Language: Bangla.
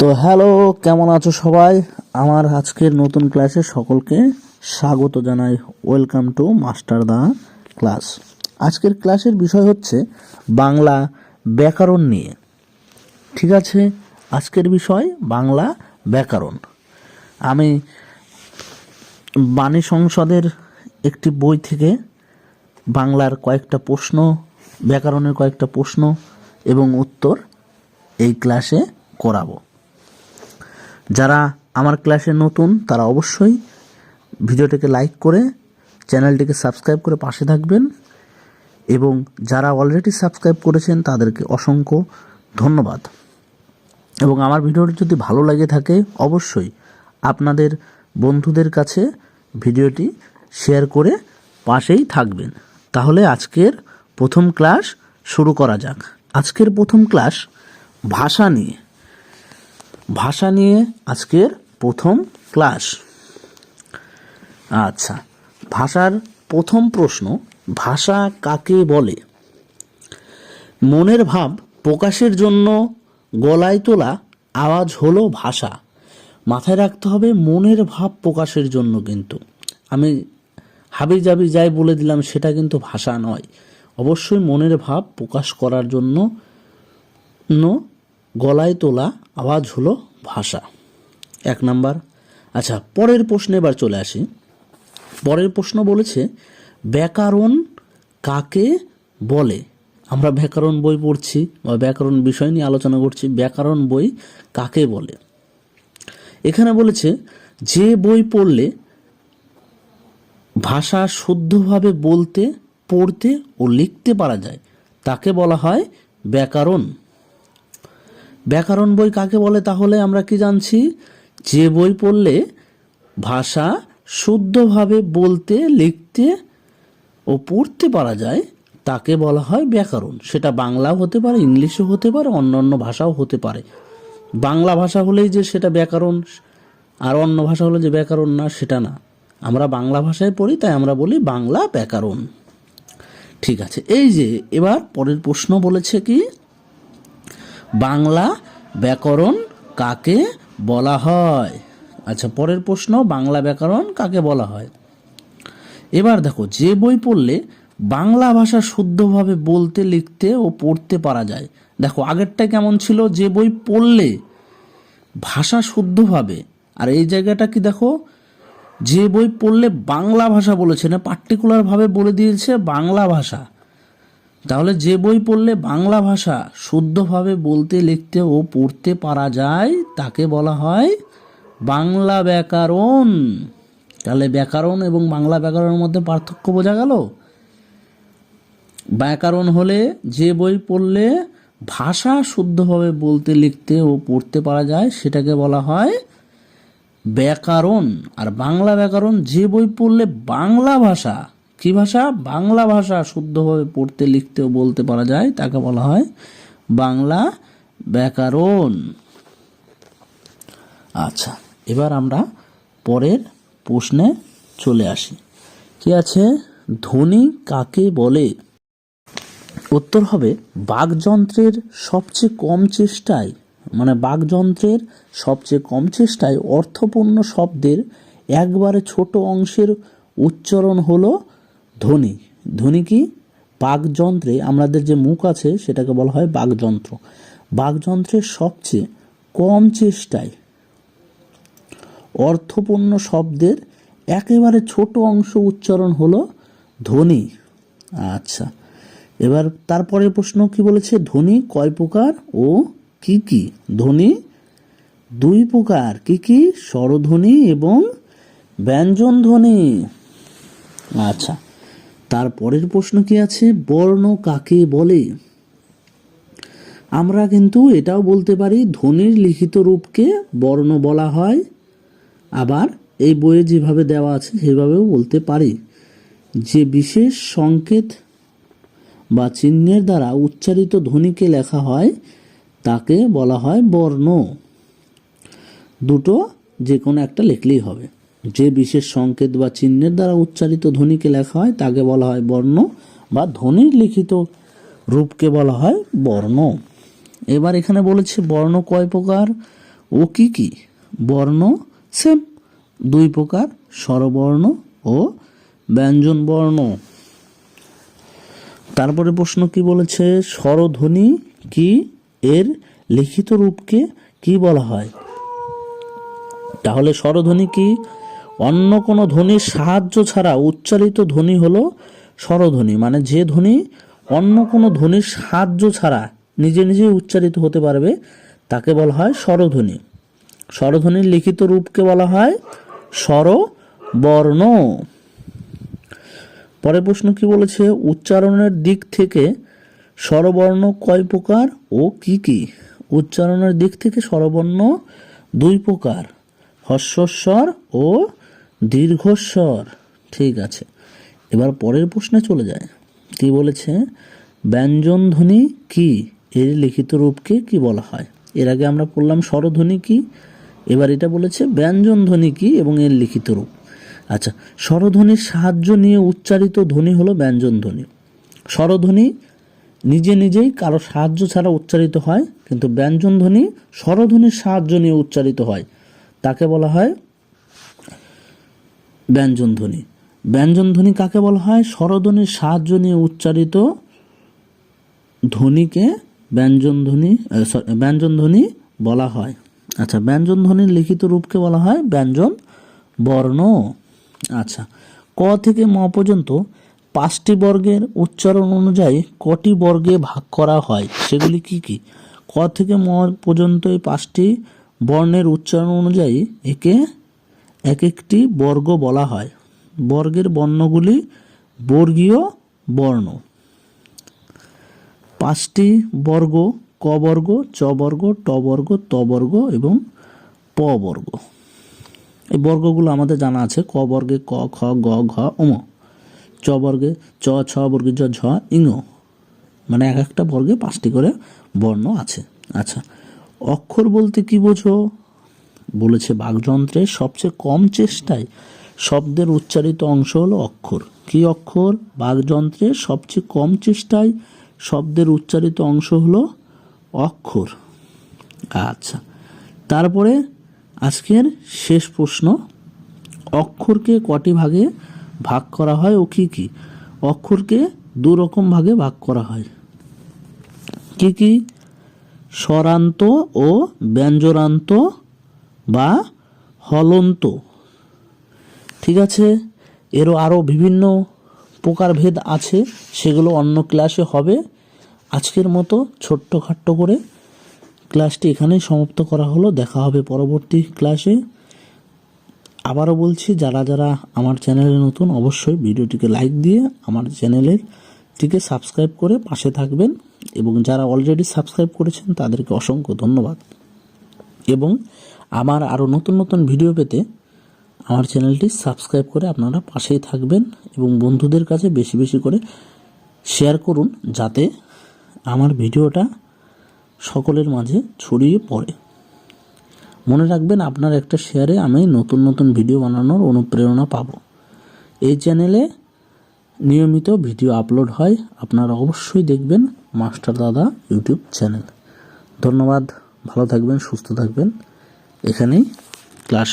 তো হ্যালো, কেমন আছো সবাই? আমার আজকের নতুন ক্লাসে সকলকে স্বাগত জানাই। Welcome to master the class আজকের ক্লাসের বিষয় হচ্ছে বাংলা ব্যাকরণ নিয়ে। ঠিক আছে? আজকের বিষয় বাংলা ব্যাকরণ। আমি বাণী সংসদের একটি বই থেকে বাংলার কয়েকটা প্রশ্ন, ব্যাকরণের কয়েকটা প্রশ্ন এবং উত্তর এই ক্লাসে করাবো। যারা আমার ক্লাসে নতুন, তারা অবশ্যই ভিডিওটিকে লাইক করে, চ্যানেলটিকে সাবস্ক্রাইব করে পাশে থাকবেন। এবং যারা অলরেডি সাবস্ক্রাইব করেছেন, তাদেরকে অসংখ্য ধন্যবাদ। এবং আমার ভিডিওটি যদি ভালো লাগে থাকে, অবশ্যই আপনাদের বন্ধুদের কাছে ভিডিওটি শেয়ার করে পাশেই থাকবেন। তাহলে আজকের প্রথম ক্লাস শুরু করা যাক। আজকের প্রথম ক্লাস ভাষা নিয়ে। ভাষা নিয়ে আজকের প্রথম ক্লাস। আচ্ছা ভাষার প্রথম প্রশ্ন, ভাষা কাকে বলে? মনের ভাব প্রকাশের জন্য গলায় তোলা আওয়াজ হলো ভাষা। মাথায় রাখতে হবে মনের ভাব প্রকাশের জন্য কিন্তু। আমি হাবি জাবি যাই বলে দিলাম, সেটা কিন্তু ভাষা নয়। অবশ্যই মনের ভাব প্রকাশ করার জন্য গলায় তোলা আওয়াজ হলো ভাষা। এক নাম্বার আচ্ছা পরের প্রশ্নে এবার চলে আসি। পরের প্রশ্ন বলেছে, ব্যাকরণ কাকে বলে? আমরা ব্যাকরণ বই পড়ছি বা ব্যাকরণ বিষয় নিয়ে আলোচনা করছি, ব্যাকরণ বই কাকে বলে? এখানে বলেছে, যে বই পড়লে ভাষা শুদ্ধভাবে বলতে, পড়তে ও লিখতে পারা যায়, তাকে বলা হয় ব্যাকরণ। ব্যাকরণ বই কাকে বলে তাহলে আমরা কি জানছি? যে বই পড়লে ভাষা শুদ্ধভাবে বলতে, লিখতে ও পড়তে পারা যায়, তাকে বলা হয় ব্যাকরণ। সেটা বাংলাও হতে পারে, ইংলিশও হতে পারে, অন্য অন্য ভাষাও হতে পারে। বাংলা ভাষা হলেই যে সেটা ব্যাকরণ, আর অন্য ভাষা হলে যে ব্যাকরণ না, সেটা না। আমরা বাংলা ভাষায় পড়ি, তাই আমরা বলি বাংলা ব্যাকরণ। ঠিক আছে, এই যে, এবার পরের প্রশ্ন বলেছে কি? বাংলা ব্যাকরণ কাকে বলা হয়? আচ্ছা পরের প্রশ্ন, বাংলা ব্যাকরণ কাকে বলা হয়? এবার দেখো, যে বই পড়লে বাংলা ভাষা শুদ্ধভাবে বলতে, লিখতে ও পড়তে পারা যায়। দেখো, আগেরটা কেমন ছিল? যে বই পড়লে ভাষা শুদ্ধভাবে, আর এই জায়গাটা কি দেখো? যে বই পড়লে বাংলা ভাষা বলেছে, না পার্টিকুলারভাবে বলে দিয়েছে বাংলা ভাষা। তাহলে যে বই পড়লে বাংলা ভাষা শুদ্ধভাবে বলতে, লিখতে ও পড়তে পারা যায়, তাকে বলা হয় বাংলা ব্যাকরণ। তাহলে ব্যাকরণ এবং বাংলা ব্যাকরণের মধ্যে পার্থক্য বোঝা গেল? ব্যাকরণ হলে যে বই পড়লে ভাষা শুদ্ধভাবে বলতে, লিখতে ও পড়তে পারা যায়, সেটাকে বলা হয় ব্যাকরণ। আর বাংলা ব্যাকরণ, যে বই পড়লে বাংলা ভাষা কি ভাষা? বাংলা ভাষা শুদ্ধভাবে পড়তে লিখতে ও বলতে পারা যায়। তাকে বলা হয় বাংলা ব্যাকরণ। আচ্ছা এবার আমরা পরের প্রশ্নে চলে আসি। কি আছে? ধ্বনি কাকে বলে? উত্তর হবে, বাকযন্ত্রের সবচেয়ে কম চেষ্টায় মানে বাকযন্ত্রের সবচেয়ে কম চেষ্টায় অর্থপূর্ণ শব্দের একবারে ছোট অংশের উচ্চারণ হলো ধ্বনি। ধ্বনি কি? বাকযন্ত্রে আমাদের যে মুখ আছে, সেটাকে বলা হয় বাকযন্ত্র। বাকযন্ত্রের সবচেয়ে কম চেষ্টায় অর্থপূর্ণ শব্দের একেবারে ছোট অংশ উচ্চারণ হলো ধ্বনি। আচ্ছা এবার তারপরে প্রশ্ন কি বলেছে? ধ্বনি কয় প্রকার ও কি কি? ধ্বনি দুই প্রকার, কি কি? স্বরধ্বনি এবং ব্যঞ্জন ধ্বনি আচ্ছা তারপরের প্রশ্ন কি আছে? বর্ণ কাকে বলে? আমরা কিন্তু এটাও বলতে পারি, ধ্বনির লিখিত রূপকে বর্ণ বলা হয়। আবার এই বইয়ে যেভাবে দেওয়া আছে, সেভাবেও বলতে পারি। যে বিশেষ সংকেত বা চিহ্নের দ্বারা উচ্চারিত ধ্বনিকে লেখা হয়, তাকে বলা হয় বর্ণ। দুটো যে কোনো একটা লিখলেই হবে। যে বিশেষ সংকেত বা চিহ্নের দ্বারা উচ্চারিত ধ্বনিকে লেখা হয়, তাকে বলা হয় বর্ণ বা ধ্বনির লিখিত রূপকে বলা হয় বর্ণ। এবার এখানে বলেছে, বর্ণ কয় প্রকার ও কি কি? বর্ণ সেম দুই প্রকার, স্বরবর্ণ ও ব্যঞ্জন বর্ণ তারপরে প্রশ্ন কি বলেছে, স্বরধ্বনি কি এর লিখিত রূপকে কি বলা হয়? তাহলে স্বরধ্বনি কি অন্য কোনো ধ্বনির সাহায্য ছাড়া উচ্চারিত ধ্বনি হলো স্বরধ্বনি মানে যে ধ্বনি অন্য কোনো ধ্বনির সাহায্য ছাড়া নিজে নিজেই উচ্চারিত হতে পারবে, তাকে বলা হয় স্বরধ্বনি। স্বরধ্বনির লিখিত রূপকে বলা হয় স্বরবর্ণ পরের প্রশ্ন কি বলেছে? উচ্চারণের দিক থেকে স্বরবর্ণ কয় প্রকার ও কি কি? উচ্চারণের দিক থেকে স্বরবর্ণ দুই প্রকার হস্বস্বর ও দীর্ঘস্বর। ঠিক আছে। এবার পরের প্রশ্নে চলে যায়। কি বলেছে? ব্যঞ্জন ধ্বনি কি? এর লিখিত রূপকে কি বলা হয়? এর আগে আমরা পড়লাম স্বরধ্বনি কি? এবার এটা বলেছে ব্যঞ্জন ধ্বনি কি এবং এর লিখিত রূপ। আচ্ছা স্বরধ্বনির সাহায্য নিয়ে উচ্চারিত ধ্বনি হলো ব্যঞ্জন ধ্বনি স্বরধ্বনি নিজে নিজেই কারও সাহায্য ছাড়া উচ্চারিত হয়, কিন্তু ব্যঞ্জন ধ্বনি স্বরধ্বনির সাহায্য নিয়ে উচ্চারিত হয়। তাকে বলা হয় ব্যঞ্জন ধ্বনি ব্যঞ্জন ধ্বনি কাকে বলা হয়? স্বরধ্বনির সাহায্য নিয়ে উচ্চারিত ধ্বনিকে ব্যঞ্জন ধ্বনি আহ, sorry, ব্যঞ্জন ধ্বনি বলা হয়। আচ্ছা ব্যঞ্জন ধ্বনির লিখিত রূপকে বলা হয় ব্যঞ্জন বর্ণ। আচ্ছা ক থেকে ম পর্যন্ত পাঁচটি বর্গের উচ্চারণ অনুযায়ী কটি বর্গে ভাগ করা হয়? সেগুলি কি কি? ক থেকে ম পর্যন্ত এই পাঁচটি বর্ণের উচ্চারণ অনুযায়ী একে এক একটি বর্গ বলা হয়। বর্গের বর্ণগুলি বর্গীয় বর্ণ। পাঁচটি বর্গ, ক বর্গ, চ বর্গ, ট বর্গ, ত বর্গ এবং প বর্গ। এই বর্গগুলো আমাদের জানা আছে, ক বর্গে ক, খ, গ, ঘ উম চ বর্গে চ, ছ বর্গে জ ঝ ইঙ মানে এক একটা বর্গে পাঁচটি করে বর্ণ আছে। আচ্ছা অক্ষর বলতে কি বোঝো? বলেছে বাকযন্ত্রের সবচেয়ে কম চেষ্টায় শব্দের উচ্চারিত অংশ হলো অক্ষর। কি অক্ষর? বাকযন্ত্রের সবচেয়ে কম চেষ্টায় শব্দের উচ্চারিত অংশ হলো অক্ষর। আচ্ছা তারপরে আজকের শেষ প্রশ্ন, অক্ষরকে কটি ভাগে ভাগ করা হয় ও কি কি? অক্ষরকে দু রকম ভাগে ভাগ করা হয়। কি কি? স্বরান্ত ও ব্যঞ্জনান্ত বা হলন্ত। ঠিক আছে? এরও আরও বিভিন্ন প্রকারভেদ আছে, সেগুলো অন্য ক্লাসে হবে। আজকের মতো ছোট্ট খাট্ট করে ক্লাসটি এখানেই সমাপ্ত করা হলো। দেখা হবে পরবর্তী ক্লাসে। আবারও বলছি, যারা যারা আমার চ্যানেলে নতুন, অবশ্যই ভিডিওটিকে লাইক দিয়ে আমার চ্যানেলের টিকে সাবস্ক্রাইব করে পাশে থাকবেন। এবং যারা অলরেডি সাবস্ক্রাইব করেছেন, তাদেরকে অসংখ্য ধন্যবাদ। এবং আমার আরও নতুন নতুন ভিডিও পেতে আমার চ্যানেলটি সাবস্ক্রাইব করে আপনারা পাশেই থাকবেন এবং বন্ধুদের কাছে বেশি বেশি করে শেয়ার করুন যাতে আমার ভিডিওটা সকলের মাঝে ছড়িয়ে পড়ে। মনে রাখবেন আপনার একটা শেয়ারে আমি নতুন নতুন ভিডিও বানানোর অনুপ্রেরণা পাব। এই চ্যানেলে নিয়মিত ভিডিও আপলোড হয়। আপনারা অবশ্যই দেখবেন মাস্টার দাদা ইউটিউব চ্যানেল। ধন্যবাদ। ভালো থাকবেন সুস্থ থাকবেন। এখানেই ক্লাস